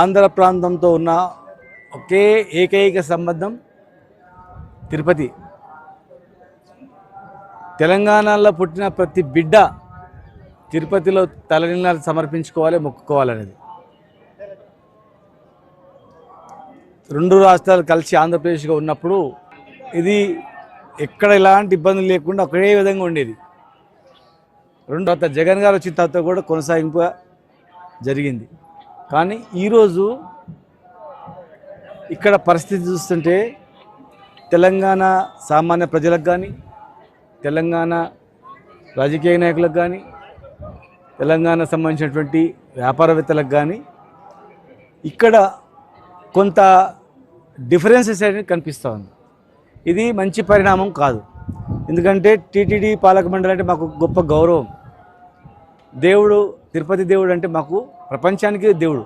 ఆంధ్ర ప్రాంతంతో ఉన్న ఒకే ఏకైక సంబంధం తిరుపతి. తెలంగాణలో పుట్టిన ప్రతి బిడ్డ తిరుపతిలో తలనిల్లాలు సమర్పించుకోవాలి మొక్కుకోవాలనేది. రెండు రాష్ట్రాలు కలిసి ఆంధ్రప్రదేశ్గా ఉన్నప్పుడు ఇది ఎక్కడ ఎలాంటి ఇబ్బందులు లేకుండా ఒకే విధంగా ఉండేది. రెండు తర్వాత జగన్ గారు వచ్చిన తర్వాత కూడా కొనసాగింపు జరిగింది. కానీ ఈరోజు ఇక్కడ పరిస్థితి చూస్తుంటే తెలంగాణ సామాన్య ప్రజలకు కానీ తెలంగాణ రాజకీయ నాయకులకు కానీ తెలంగాణ సంబంధించినటువంటి వ్యాపారవేత్తలకు కానీ ఇక్కడ కొంత డిఫరెన్సెస్ అనేది కనిపిస్తూ ఉంది. ఇది మంచి పరిణామం కాదు. ఎందుకంటే టీటీడీ పాలక మండలి అంటే మాకు గొప్ప గౌరవం. దేవుడు తిరుపతి దేవుడు అంటే మాకు ప్రపంచానికి దేవుడు.